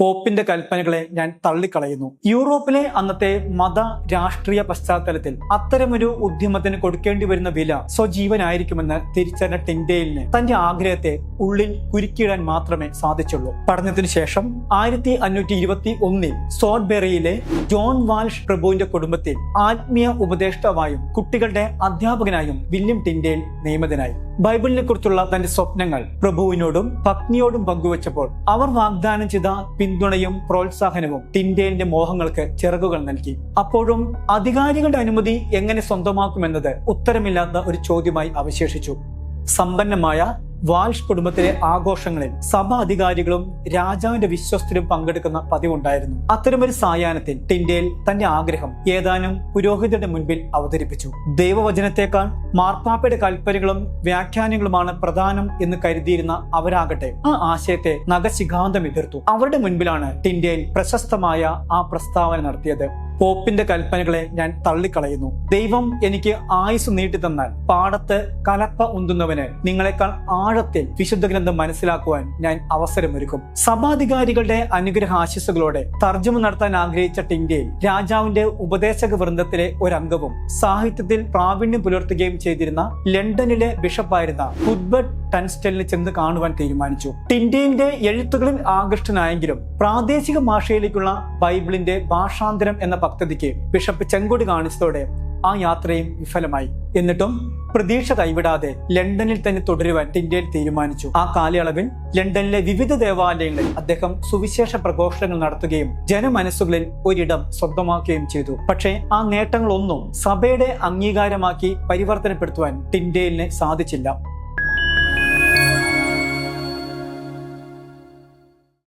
പോപ്പിന്റെ കൽപ്പനകളെ ഞാൻ തള്ളിക്കളയുന്നു. യൂറോപ്പിലെ അന്നത്തെ മത രാഷ്ട്രീയ പശ്ചാത്തലത്തിൽ അത്തരമൊരു ഉദ്യമത്തിന് കൊടുക്കേണ്ടി വരുന്ന വില സ്വജീവനായിരിക്കുമെന്ന് തിരിച്ചറിഞ്ഞ ടിൻഡേലിന് തന്റെ ആഗ്രഹത്തെ ഉള്ളിൽ കുരുക്കിയിടാൻ മാത്രമേ സാധിച്ചുള്ളൂ. പഠനത്തിന് ശേഷം ആയിരത്തി അഞ്ഞൂറ്റി ഇരുപത്തി ഒന്നിൽ സോഡ്ബെറിയിലെ ജോൺ വാൽഷ് പ്രഭുവിന്റെ കുടുംബത്തിൽ ആത്മീയ ഉപദേഷ്ടാവായും കുട്ടികളുടെ അധ്യാപകനായും വില്യം ടിൻഡേൽ നിയമിതനായി. ബൈബിളിനെ കുറിച്ചുള്ള തന്റെ സ്വപ്നങ്ങൾ പ്രഭുവിനോടും പത്നിയോടും പങ്കുവച്ചപ്പോൾ അവർ വാഗ്ദാനം ചെയ്ത പിന്തുണയും പ്രോത്സാഹനവും ടിൻഡേലിന്റെ മോഹങ്ങൾക്ക് ചിറകുകൾ നൽകി. അപ്പോഴും അധികാരികളുടെ അനുമതി എങ്ങനെ സ്വന്തമാക്കുമെന്നത് ഉത്തരമില്ലാത്ത ഒരു ചോദ്യമായി അവശേഷിച്ചു. സമ്പന്നമായ വാൽഷ് കുടുംബത്തിലെ ആഘോഷങ്ങളിൽ സഭ അധികാരികളും രാജാവിന്റെ വിശ്വസ്തരും പങ്കെടുക്കുന്ന പതിവുണ്ടായിരുന്നു. അത്തരമൊരു സായാഹ്നത്തിൽ ടിൻഡേൽ തന്റെ ആഗ്രഹം ഏതാനും പുരോഹിതരുടെ മുൻപിൽ അവതരിപ്പിച്ചു. ദൈവവചനത്തെക്കാൾ മാർപ്പാപ്പയുടെ കൽപ്പനകളും വ്യാഖ്യാനങ്ങളുമാണ് പ്രധാനം എന്ന് കരുതിയിരുന്ന അവരാകട്ടെ ആ ആശയത്തെ നഗശിഖാന്തം എതിർത്തു. അവരുടെ മുൻപിലാണ് ടിൻഡേൽ പ്രശസ്തമായ ആ പ്രസ്താവന നടത്തിയത്. പോപ്പിന്റെ കൽപ്പനകളെ ഞാൻ തള്ളിക്കളയുന്നു. ദൈവം എനിക്ക് ആയുസ് നീട്ടി തന്നാൽ പാടത്ത് കലപ്പ ഉന്തുന്നവന് നിങ്ങളെക്കാൾ ആഴത്തിൽ വിശുദ്ധ ഗ്രന്ഥം മനസ്സിലാക്കുവാൻ ഞാൻ അവസരമൊരുക്കും. സഭാധികാരികളുടെ അനുഗ്രഹ ആശിസുകളോടെ തർജമ നടത്താൻ ആഗ്രഹിച്ച ടിൻഡേൽ രാജാവിന്റെ ഉപദേശക വൃന്ദത്തിലെ ഒരംഗവും സാഹിത്യത്തിൽ പ്രാവീണ്യം പുലർത്തുകയും ചെയ്തിരുന്ന ലണ്ടനിലെ ബിഷപ്പായിരുന്ന ഹുദ്ബർട്ട് ടൻസ്റ്റലിനെ ചെന്ന് കാണുവാൻ തീരുമാനിച്ചു. ടിൻഡേലിന്റെ എഴുത്തുകളിൽ ആകൃഷ്ടനായെങ്കിലും പ്രാദേശിക ഭാഷയിലേക്കുള്ള ബൈബിളിന്റെ ഭാഷാന്തരം എന്ന പദ്ധതിക്ക് ബിഷപ്പ് ചെങ്കൊടി കാണിച്ചതോടെ ആ യാത്രയും വിഫലമായി. എന്നിട്ടും പ്രതീക്ഷ കൈവിടാതെ ലണ്ടനിൽ തന്നെ തുടരുവാൻ ടിൻഡേൽ തീരുമാനിച്ചു. ആ കാലയളവിൽ ലണ്ടനിലെ വിവിധ ദേവാലയങ്ങളിൽ അദ്ദേഹം സുവിശേഷ പ്രഘോഷണങ്ങൾ നടത്തുകയും ജനമനസ്സുകളിൽ ഒരിടം സ്വന്തമാക്കുകയും ചെയ്തു. പക്ഷേ ആ നേട്ടങ്ങളൊന്നും സഭയുടെ അംഗീകാരമാക്കി പരിവർത്തനപ്പെടുത്തുവാൻ ടിൻഡേലിന് സാധിച്ചില്ല.